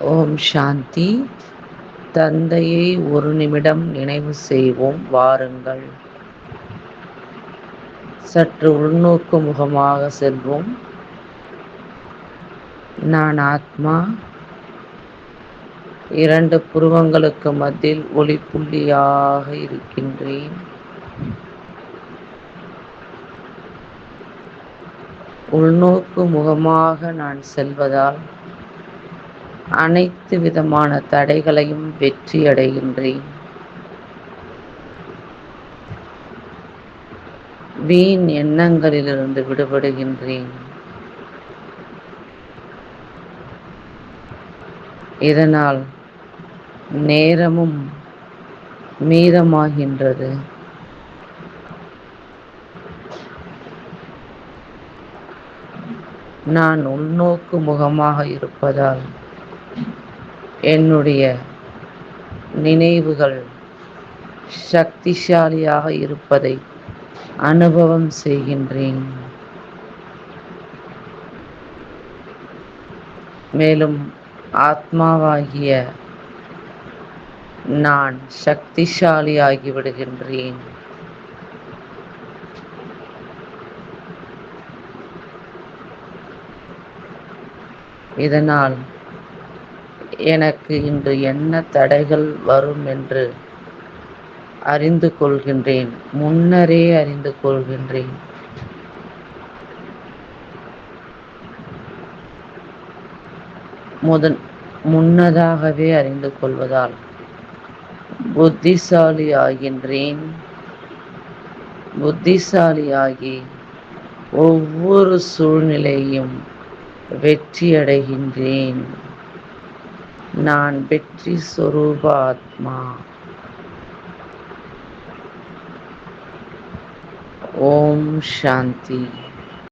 ஓம் சாந்தி. தந்தையை ஒரு நிமிடம் நினைவு செய்வோம் வாருங்கள். சற்று உள்நோக்கு முகமாக செல்வோம். நான் ஆத்மா. இரண்டு புருவங்களுக்கு மத்தியில் ஒளிப்புள்ளியாக இருக்கின்றேன். உள்நோக்கு முகமாக நான் செல்வதால் அனைத்து விதமான தடைகளையும் வெற்றியடைகின்றேன். வீண் எண்ணங்களிலிருந்து விடுபடுகின்றேன். இதனால் நேரமும் மீதமாகின்றது. நான் உள்நோக்கு முகமாக இருப்பதால் என்னுடைய நினைவுகள் சக்திசாலியாக இருப்பதை அனுபவம் செய்கின்றேன். மேலும் ஆத்மாவாகிய நான் சக்திசாலியாகி விடுகின்றேன். இதனால் எனக்கு இன்று என்ன தடைகள் வரும் என்று அறிந்து கொள்கின்றேன். முன்னரே அறிந்து கொள்கின்றேன். முதன் முன்னதாகவே அறிந்து கொள்வதால் புத்திசாலி ஆகின்றேன் புத்திசாலியாகி ஒவ்வொரு சூழ்நிலையும் வெற்றியடைகின்றேன். நான் வெற்றி சொரூபாத்மா. ஓம் சாந்தி.